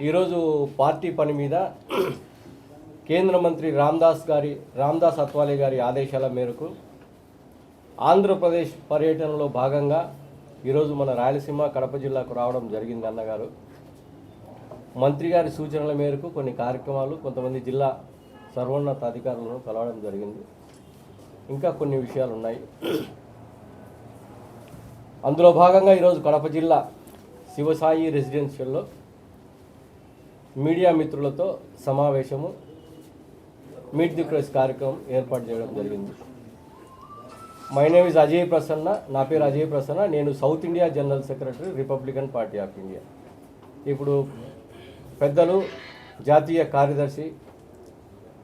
ఈరోజు పార్టీ పని మీద కేంద్ర మంత్రి రామ్దాస్ గారి రామ్దాస్ అత్వాలే గారి ఆదేశాల మేరకు ఆంధ్రప్రదేశ్ పర్యటనలో భాగంగా ఈరోజు మన రాయలసీమ కడప జిల్లాకు రావడం జరిగింది అన్నగారు. మంత్రి గారి సూచనల మేరకు కొన్ని కార్యక్రమాలు కొంతమంది జిల్లా సర్వోన్నత అధికారులను కలవడం జరిగింది. ఇంకా కొన్ని విషయాలు ఉన్నాయి. అందులో భాగంగా ఈరోజు కడప జిల్లా శివసాయి రెసిడెన్షియల్లో మీడియా మిత్రులతో సమావేశము మీట్ ది ప్రెస్ కార్యక్రమం ఏర్పాటు చేయడం జరిగింది. My name is Ajay Prasanna నా పేరు అజయ్ ప్రసన్న నేను south India general secretary Republican party of India. ఇప్పుడు పెద్దలు జాతీయ కార్యదర్శి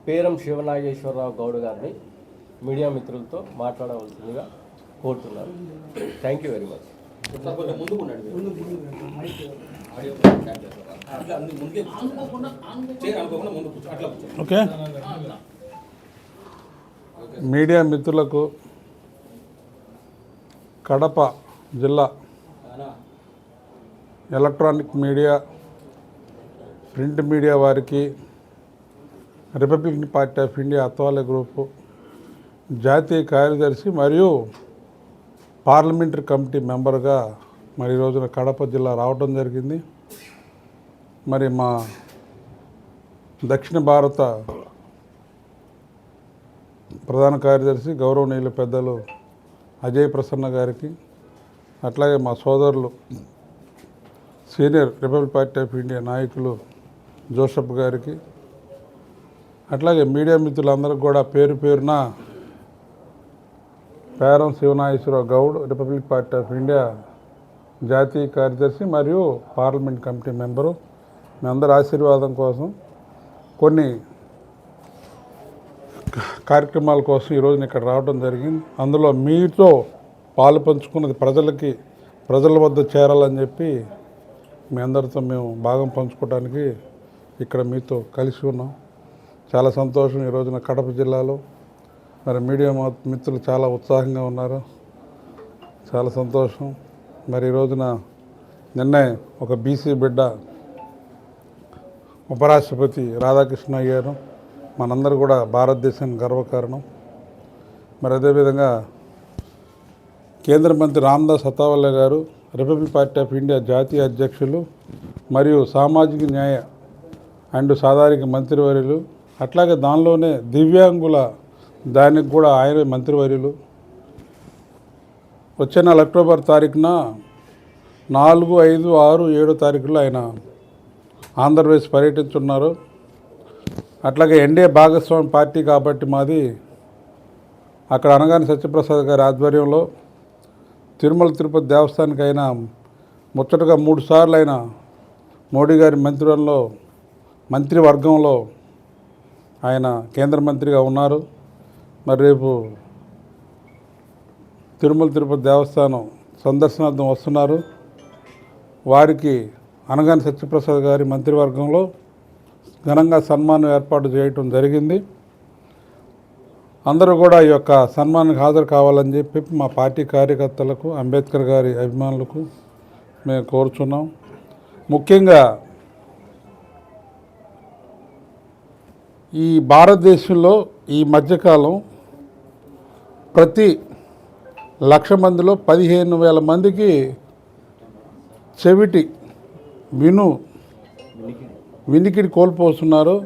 పేరం శివనాగేశ్వరరావు గౌడ్ గారిని మీడియా మిత్రులతో మాట్లాడవలసిందిగా కోరుతున్నాను. థ్యాంక్ యూ వెరీ మచ్ అట్లా అన్ని. చైర్ అనుకోకుండా ముందు కూర్చో. అట్లా ఓకే. మీడియా మిత్రులకు కడప జిల్లా ఎలక్ట్రానిక్ మీడియా ప్రింట్ మీడియా వారికి Republican party of India Athawale group జాతీయ కార్యదర్శి మరియు పార్లమెంటరీ కమిటీ మెంబర్గా మరి ఈ రోజున కడప జిల్లా రావడం జరిగింది. మరి మా దక్షిణ భారత ప్రధాన కార్యదర్శి గౌరవనీయులు పెద్దలు అజయ్ ప్రసన్న గారికి అట్లాగే మా సోదరులు senior republic party of India నాయకులు జోసఫ్ గారికి అట్లాగే మీడియా మిత్రులందరికీ కూడా పేరు పేరున Peram Sivanageswararao Goud republic party of India జాతీయ కార్యదర్శి మరియు పార్లమెంట్ కమిటీ మెంబరు మీ అందరి ఆశీర్వాదం కోసం కొన్ని కార్యక్రమాల కోసం ఈరోజు ఇక్కడ రావడం జరిగింది. అందులో మీతో పాలు పంచుకున్నది ప్రజలకి ప్రజల వద్ద చేరాలని చెప్పి మీ అందరితో మేము భాగం పంచుకోవడానికి ఇక్కడ మీతో కలిసి ఉన్నాం. చాలా సంతోషం ఈ రోజున కడప జిల్లాలో. మరి మీడియా మిత్రులు చాలా ఉత్సాహంగా ఉన్నారు. చాలా సంతోషం. మరి ఈ రోజున నిన్నే ఒక బీసీ బిడ్డ ఉపరాష్ట్రపతి రాధాకృష్ణ అయ్యారు మనందరూ కూడా భారతదేశానికి గర్వకారణం. మరి అదేవిధంగా కేంద్ర మంత్రి రామ్దాస్ అతావల్లే గారు రిపబ్లిక్ పార్టీ ఆఫ్ ఇండియా జాతీయ అధ్యక్షులు మరియు సామాజిక న్యాయ అండ్ సాధారణ మంత్రివర్యులు అట్లాగే దానిలోనే దివ్యాంగుల దానికి కూడా ఆయన మంత్రివర్యులు. వచ్చే నెల అక్టోబర్ తారీఖున నాలుగు ఐదు ఆరు ఏడు తారీఖులో ఆయన ఆంధ్రప్రదేశ్ పర్యటించున్నారు. అట్లాగే ఎన్డీఏ భాగస్వామి పార్టీ కాబట్టి మాది అక్కడ అనగానే సత్యప్రసాద్ గారి ఆధ్వర్యంలో తిరుమల తిరుపతి దేవస్థానానికి అయినా ముచ్చటగా మూడు సార్లు అయిన మోడీ గారి మంత్రివర్గంలో మంత్రివర్గంలో ఆయన కేంద్ర మంత్రిగా ఉన్నారు. మరి రేపు తిరుమల తిరుపతి దేవస్థానం సందర్శనార్థం వస్తున్నారు. వారికి అనగాని సత్యప్రసాద్ గారి మంత్రివర్గంలో ఘనంగా సన్మానం ఏర్పాటు చేయటం జరిగింది. అందరూ కూడా ఈ యొక్క సన్మానానికి హాజరు కావాలని చెప్పి మా పార్టీ కార్యకర్తలకు అంబేద్కర్ గారి అభిమానులకు మేము కోరుచున్నాం. ముఖ్యంగా ఈ భారతదేశంలో ఈ మధ్యకాలం ప్రతి లక్ష మందిలో పదిహేను వేల మందికి చెవిటి విను. వినికిడి కోల్పోతున్నారు.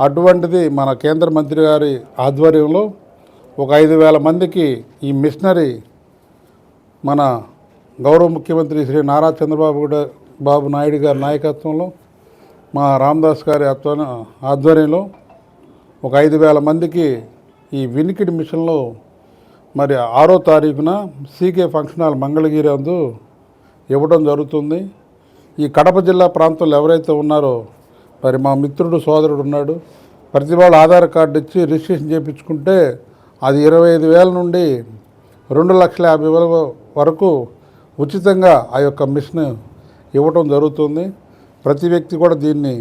అటువంటిది మన కేంద్ర మంత్రి గారి ఆధ్వర్యంలో ఒక ఐదు వేల మందికి ఈ మిషనరీ మన గౌరవ ముఖ్యమంత్రి శ్రీ నారా చంద్రబాబు గా- బాబు నాయుడు గారి నాయకత్వంలో మా రామదాస్ గారి ఆధ్వర్యంలో ఒక ఐదు వేల మందికి ఈ వినికిడి మిషన్లో మరి ఆరో తారీఖున సీకే ఫంక్షన్ హాల్ మంగళగిరి అందు ఇవ్వడం జరుగుతుంది. ఈ కడప జిల్లా ప్రాంతంలో ఎవరైతే ఉన్నారో మరి మా మిత్రుడు సోదరుడు ఉన్నాడు. ప్రతి వాళ్ళు ఆధార్ కార్డు ఇచ్చి రిజిస్ట్రేషన్ చేయించుకుంటే అది ఇరవై ఐదు వేల నుండి రెండు లక్షల యాభై వేల వరకు ఉచితంగా ఆ యొక్క మిషన్ ఇవ్వటం జరుగుతుంది. ప్రతి వ్యక్తి కూడా దీన్ని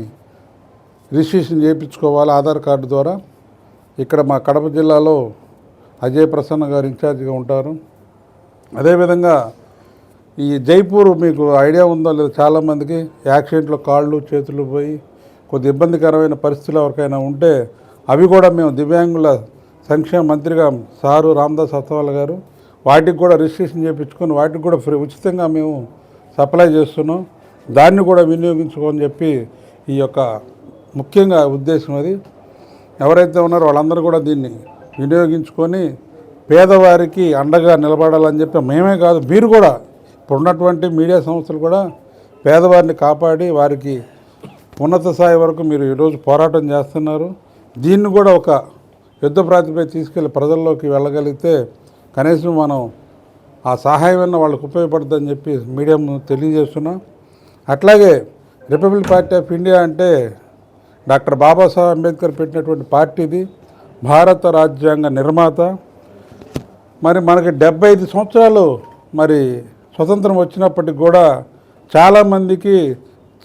రిజిస్ట్రేషన్ చేయించుకోవాలి ఆధార్ కార్డు ద్వారా. ఇక్కడ మా కడప జిల్లాలో అజయ్ ప్రసన్న గారు ఇన్ఛార్జిగా ఉంటారు. అదేవిధంగా ఈ జైపూర్ మీకు ఐడియా ఉందో లేదో? చాలామందికి యాక్సిడెంట్లో కాళ్ళు చేతులు పోయి కొద్ది ఇబ్బందికరమైన పరిస్థితులు ఎవరికైనా ఉంటే అవి కూడా మేము దివ్యాంగుల సంక్షేమ మంత్రిగా సారు రామదాస్ అత్తవాళ్ళ గారు వాటికి కూడా రిజిస్ట్రేషన్ చేయించుకొని వాటికి కూడా ఫ్రీ ఉచితంగా మేము సప్లై చేస్తున్నాం. దాన్ని కూడా వినియోగించుకోని చెప్పి ఈ యొక్క ముఖ్యంగా ఉద్దేశం అది. ఎవరైతే ఉన్నారో వాళ్ళందరూ కూడా దీన్ని వినియోగించుకొని పేదవారికి అండగా నిలబడాలని చెప్పి మేమే కాదు మీరు కూడా ఇప్పుడు ఉన్నటువంటి మీడియా సంస్థలు కూడా పేదవారిని కాపాడి వారికి ఉన్నత స్థాయి వరకు మీరు ఈరోజు పోరాటం చేస్తున్నారు. దీన్ని కూడా ఒక యుద్ధ ప్రాతిపై తీసుకెళ్ళి ప్రజల్లోకి వెళ్ళగలిగితే కనీసం మనం ఆ సహాయం అన్న వాళ్ళకు ఉపయోగపడుతుందని చెప్పి మీడియా తెలియజేస్తున్నాం. అట్లాగే రిపబ్లిక్ పార్టీ ఆఫ్ ఇండియా అంటే డాక్టర్ బాబాసాహెబ్ అంబేద్కర్ పెట్టినటువంటి పార్టీ ఇది. భారత రాజ్యాంగ నిర్మాత. మరి మనకి డెబ్బై ఐదు సంవత్సరాలు మరి స్వతంత్రం వచ్చినప్పటికి కూడా చాలామందికి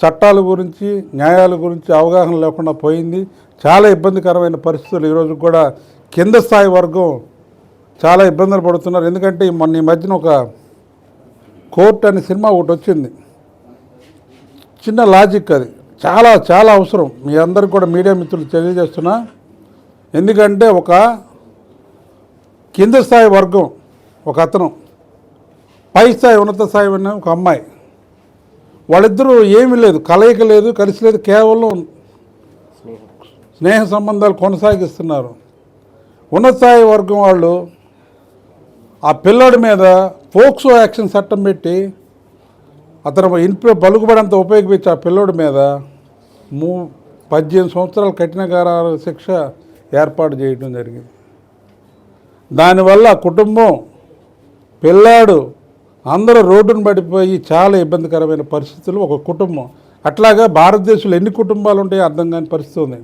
చట్టాల గురించి న్యాయాల గురించి అవగాహన లేకుండా పోయింది. చాలా ఇబ్బందికరమైన పరిస్థితులు ఈరోజు కూడా కింద స్థాయి వర్గం చాలా ఇబ్బందులు పడుతున్నారు. ఎందుకంటే మొన్న ఈ మధ్యన ఒక కోర్ట్ అనే సినిమా ఒకటి వచ్చింది. చిన్న లాజిక్ అది. చాలా చాలా అవసరం. మీ అందరికి కూడా మీడియా మిత్రులు తెలియజేస్తున్నా. ఎందుకంటే ఒక కింద స్థాయి వర్గం ఒక అతను పై స్థాయి ఉన్నత స్థాయి ఉన్న ఒక అమ్మాయి. వాళ్ళిద్దరూ ఏమీ లేదు కలయిక లేదు కలిసి లేదు కేవలం స్నేహ సంబంధాలు కొనసాగిస్తున్నారు. ఉన్నత స్థాయి వర్గం వాళ్ళు ఆ పిల్లాడి మీద పోక్సో యాక్షన్ చట్టం పెట్టి అతను ఇంట్లో పలుకుబడంత ఉపయోగించి ఆ పిల్లోడి మీద మూ పద్దెనిమిది సంవత్సరాల కఠిన శిక్ష ఏర్పాటు చేయడం జరిగింది. దానివల్ల కుటుంబం పిల్లాడు అందరూ రోడ్డును పడిపోయి చాలా ఇబ్బందికరమైన పరిస్థితులు. ఒక కుటుంబం. అట్లాగా భారతదేశంలో ఎన్ని కుటుంబాలు ఉంటాయో అర్థం కాని పరిస్థితి ఉంది.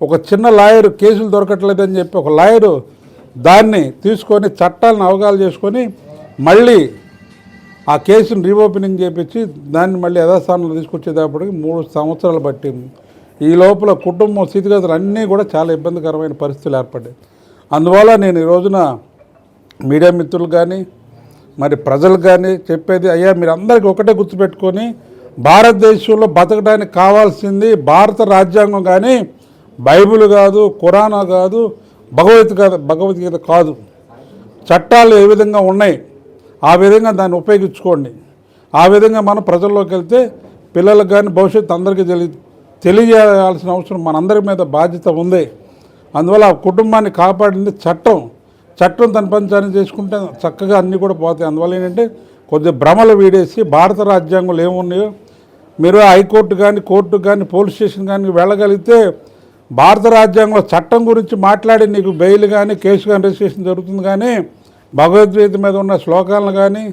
ఒక చిన్న లాయర్ కేసులు దొరకట్లేదని చెప్పి ఒక లాయరు దాన్ని తీసుకొని చట్టాలను అవగాహన చేసుకొని మళ్ళీ ఆ కేసును రీఓపెనింగ్ చేపించి దాన్ని మళ్ళీ యథాస్థానంలో తీసుకొచ్చేటప్పటికి మూడు సంవత్సరాలు పట్టింది. ఈ లోపల కుటుంబం స్థితిగతులు అన్నీ కూడా చాలా ఇబ్బందికరమైన పరిస్థితులు ఏర్పడ్డాయి. అందువల్ల నేను ఈ రోజున మీడియా మిత్రులు కానీ మరి ప్రజలు కానీ చెప్పేది అయ్యా మీరు అందరికీ ఒకటే గుర్తుపెట్టుకొని భారతదేశంలో బతకడానికి కావాల్సింది భారత రాజ్యాంగం కానీ బైబిల్ కాదు ఖురానా కాదు భగవద్గీత భగవద్గీత కాదు. చట్టాలు ఏ విధంగా ఉన్నాయి ఆ విధంగా దాన్ని ఉపయోగించుకోండి. ఆ విధంగా మనం ప్రజల్లోకి వెళ్తే పిల్లలకు కానీ భవిష్యత్తు అందరికీ తెలి తెలియజేయాల్సిన అవసరం మనందరి మీద బాధ్యత ఉంది. అందువల్ల ఆ కుటుంబాన్ని కాపాడింది చట్టం. చట్టం తన పంచాన్ని చేసుకుంటే చక్కగా అన్నీ కూడా పోతాయి. అందువల్ల ఏంటంటే కొద్ది భ్రమలు వీడేసి భారత రాజ్యాంగంలో ఏమున్నాయో మీరు హైకోర్టు కానీ కోర్టు కానీ పోలీస్ స్టేషన్ కానీ వెళ్ళగలిగితే భారత రాజ్యాంగంలో చట్టం గురించి మాట్లాడి నీకు బెయిల్ కానీ కేసు కానీ రిజిస్ట్రేషన్ జరుగుతుంది కానీ భగవద్గీత మీద ఉన్న శ్లోకాలను కానీ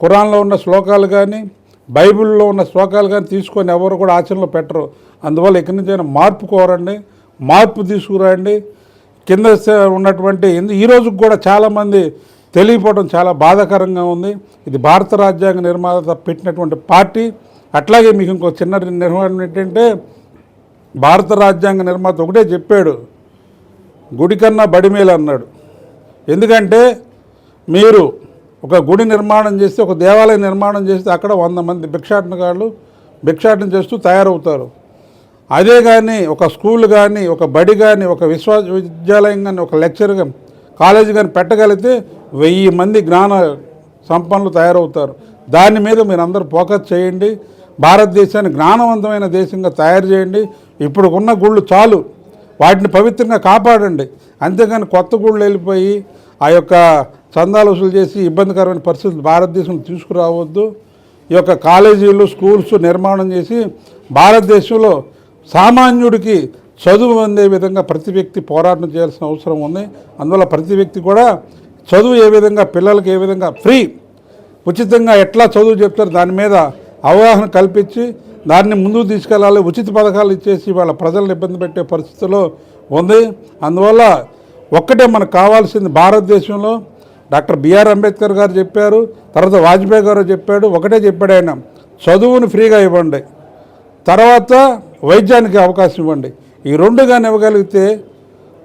కురాన్లో ఉన్న శ్లోకాలు కానీ బైబిల్లో ఉన్న శ్లోకాలు కానీ తీసుకొని ఎవరు కూడా ఆచరణలో పెట్టరు. అందువల్ల ఇక్కడి నుంచి మార్పు కోరండి మార్పు తీసుకురండి. కింద ఉన్నటువంటి ఈరోజు ఈ కూడా చాలామంది తెలియపోవడం చాలా బాధాకరంగా ఉంది. ఇది భారత రాజ్యాంగ నిర్మాత పెట్టినటువంటి పార్టీ. అట్లాగే మీకు ఇంకో చిన్న నిర్వహణ ఏంటంటే భారత రాజ్యాంగ నిర్మాత ఒకటే చెప్పాడు. గుడి కన్నా బడిమేలు అన్నాడు. ఎందుకంటే మీరు ఒక గుడి నిర్మాణం చేస్తే ఒక దేవాలయం నిర్మాణం చేస్తే అక్కడ వంద మంది భిక్షాటనగాళ్ళు భిక్షాటన చేస్తూ తయారవుతారు. అదే కానీ ఒక స్కూల్ కానీ ఒక బడి కానీ ఒక విశ్వవిద్యాలయం కానీ ఒక లెక్చర్ కానీ కాలేజీ కానీ పెట్టగలిగితే వెయ్యి మంది జ్ఞాన సంపన్నులు తయారవుతారు. దాని మీద మీరు అందరూ ఫోకస్ చేయండి. భారతదేశాన్ని జ్ఞానవంతమైన దేశంగా తయారు చేయండి. ఇప్పుడు ఉన్న గుళ్ళు చాలు. వాటిని పవిత్రంగా కాపాడండి. అంతేగాని కొత్త గుళ్ళు వెళ్ళిపోయి ఆ యొక్క చందాలు వసూలు చేసి ఇబ్బందికరమైన పరిస్థితులు భారతదేశంలో తీసుకురావద్దు. ఈ యొక్క కాలేజీలు స్కూల్స్ నిర్మాణం చేసి భారతదేశంలో సామాన్యుడికి చదువు అందే విధంగా ప్రతి వ్యక్తి పోరాటం చేయాల్సిన అవసరం ఉంది. అందువల్ల ప్రతి వ్యక్తి కూడా చదువు ఏ విధంగా పిల్లలకి ఏ విధంగా ఫ్రీ. ఉచితంగా ఎట్లా చదువు చెప్తారు దాని మీద అవగాహన కల్పించి దాన్ని ముందుకు తీసుకెళ్ళాలి ఉచిత పథకాలు ఇచ్చేసి వాళ్ళ ప్రజలను ఇబ్బంది పెట్టే పరిస్థితిలో ఉంది. అందువల్ల ఒక్కటే మనకు కావాల్సింది భారతదేశంలో. డాక్టర్ బిఆర్ అంబేద్కర్ గారు చెప్పారు తర్వాత వాజ్పేయి గారు చెప్పాడు ఒకటే చెప్పాడు ఆయన చదువుని ఫ్రీగా ఇవ్వండి. తర్వాత వైద్యానికి అవకాశం ఇవ్వండి. ఈ రెండు కానీ ఇవ్వగలిగితే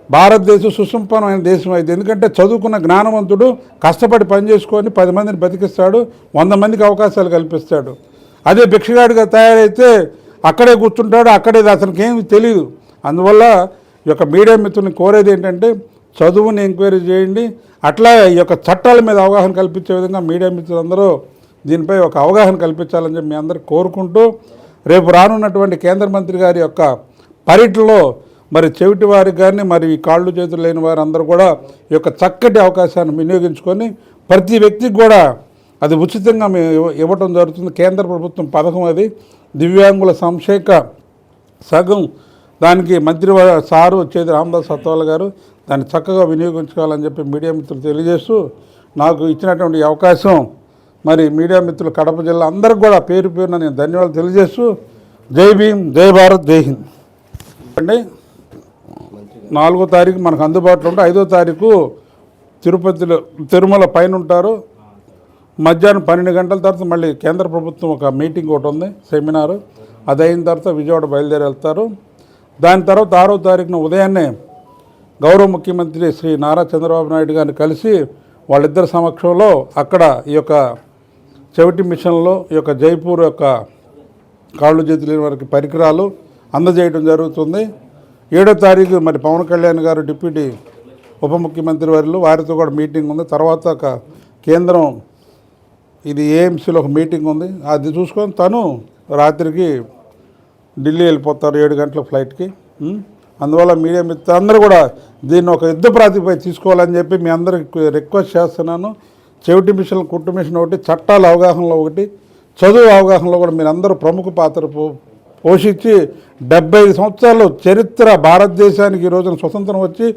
భారతదేశం సుసంపన్నమైన దేశం అయితే. ఎందుకంటే చదువుకున్న జ్ఞానవంతుడు కష్టపడి పని చేసుకొని పది మందిని బతికిస్తాడు వంద మందికి అవకాశాలు కల్పిస్తాడు. అదే భిక్షగాడిగా తయారైతే అక్కడే కూర్చుంటాడు అక్కడే అతనికి ఏమి తెలియదు అందువల్ల ఈ యొక్క మీడియా మిత్రుని కోరేది ఏంటంటే చదువుని ఎంక్వైరీ చేయండి. అట్లా ఈ యొక్క చట్టాల మీద అవగాహన కల్పించే విధంగా మీడియా మిత్రులందరూ దీనిపై ఒక అవగాహన కల్పించాలని చెప్పి మీ అందరూ కోరుకుంటూ రేపు రానున్నటువంటి కేంద్ర మంత్రి గారి యొక్క పర్యటనలో మరి చెవిటి వారికి కానీ మరి కాళ్ళు చేతులు లేని వారందరూ కూడా ఈ యొక్క చక్కటి అవకాశాన్ని వినియోగించుకొని ప్రతి వ్యక్తికి కూడా అది ఉచితంగా మేము ఇవ్వటం జరుగుతుంది. కేంద్ర ప్రభుత్వం పథకం అది. దివ్యాంగుల సంక్షేమ సగం దానికి మంత్రి సారు వచ్చేది రామదాస్ సత్వాల గారు దాన్ని చక్కగా వినియోగించుకోవాలని చెప్పి మీడియా మిత్రులు తెలియజేస్తూ నాకు ఇచ్చినటువంటి అవకాశం మరి మీడియా మిత్రులు కడప జిల్లా అందరికి కూడా పేరు పేరున నేను ధన్యవాదాలు తెలియజేస్తూ జై భీమ్ జై భారత్ జై హింద్. అండి నాలుగో తారీఖు మనకు అందుబాటులో ఉంటే ఐదో తారీఖు తిరుపతిలో తిరుమల పైన ఉంటారు మధ్యాహ్నం పన్నెండు గంటల తర్వాత మళ్ళీ కేంద్ర ప్రభుత్వం ఒక మీటింగ్ ఒకటి ఉంది సెమినారు. అది అయిన తర్వాత విజయవాడ బయలుదేరి వెళ్తారు. దాని తర్వాత ఆరో తారీఖున ఉదయాన్నే గౌరవ ముఖ్యమంత్రి శ్రీ నారా చంద్రబాబు నాయుడు గారిని కలిసి వాళ్ళిద్దరి సమక్షంలో అక్కడ ఈ యొక్క చెవిటి మిషన్లో ఈ యొక్క జైపూర్ యొక్క కాళ్ళు చేతులు లేని వారికి పరికరాలు అందజేయడం జరుగుతుంది. ఏడో తారీఖు మరి పవన్ కళ్యాణ్ గారు డిప్యూటీ ఉప ముఖ్యమంత్రి వారిలో వారితో కూడా మీటింగ్ ఉంది. తర్వాత ఒక కేంద్రం ఇది ఏఎంసీలో ఒక మీటింగ్ ఉంది. అది చూసుకొని తను రాత్రికి ఢిల్లీ వెళ్ళిపోతారు ఏడు గంటల ఫ్లైట్కి. అందువల్ల మీడియా మిత్రులందరూ కూడా దీన్ని ఒక యుద్ధ ప్రాతిపై తీసుకోవాలని చెప్పి మీ అందరికి రిక్వెస్ట్ చేస్తున్నాను. చెవిటి మిషన్ కుట్టు మిషన్ ఒకటి చట్టాల అవగాహనలో ఒకటి చదువు అవగాహనలో కూడా మీరు అందరూ ప్రముఖ పాత్ర పో పోషించి డెబ్బై ఐదు సంవత్సరాలు చరిత్ర భారతదేశానికి ఈ రోజున స్వతంత్రం వచ్చి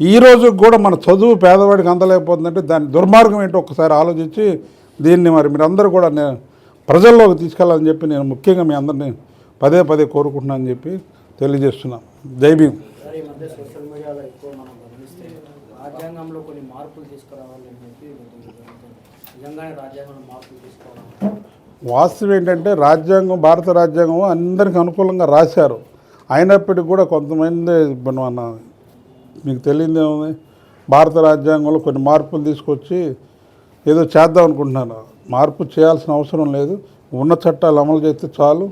ఈ రోజు కూడా మన చదువు పేదవాడికి అందలేకపోతుందంటే దాని దుర్మార్గం ఏంటో ఒకసారి ఆలోచించి దీన్ని మరి మీరందరూ కూడా నేను ప్రజల్లోకి తీసుకెళ్ళాలని చెప్పి నేను ముఖ్యంగా మీ అందరినీ పదే పదే కోరుకుంటున్నానని చెప్పి తెలియజేస్తున్నాం. జై భీమ్. సోషల్ మీడియాలో ఎక్కువ మనం గమనిస్తే రాజ్యాంగంలో కొన్ని మార్పులు తీసుకురావాలి. నిజంగానే రాజ్యాంగంలో మార్పులు వాస్తవం ఏంటంటే రాజ్యాంగం భారత రాజ్యాంగం అందరికి అనుకూలంగా రాశారు. అయినప్పటికీ కూడా కొంతమంది మన మీకు తెలియదు ఏముంది భారత రాజ్యాంగంలో కొన్ని మార్పులు తీసుకొచ్చి ఏదో చేద్దాం అనుకుంటున్నాను మార్పు చేయాల్సిన అవసరం లేదు. ఉన్న చట్టాలు అమలు చేస్తే చాలు.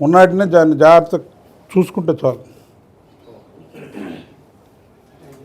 ఉన్నటినే దాన్ని జాగ్రత్త చూసుకుంటే చాలు.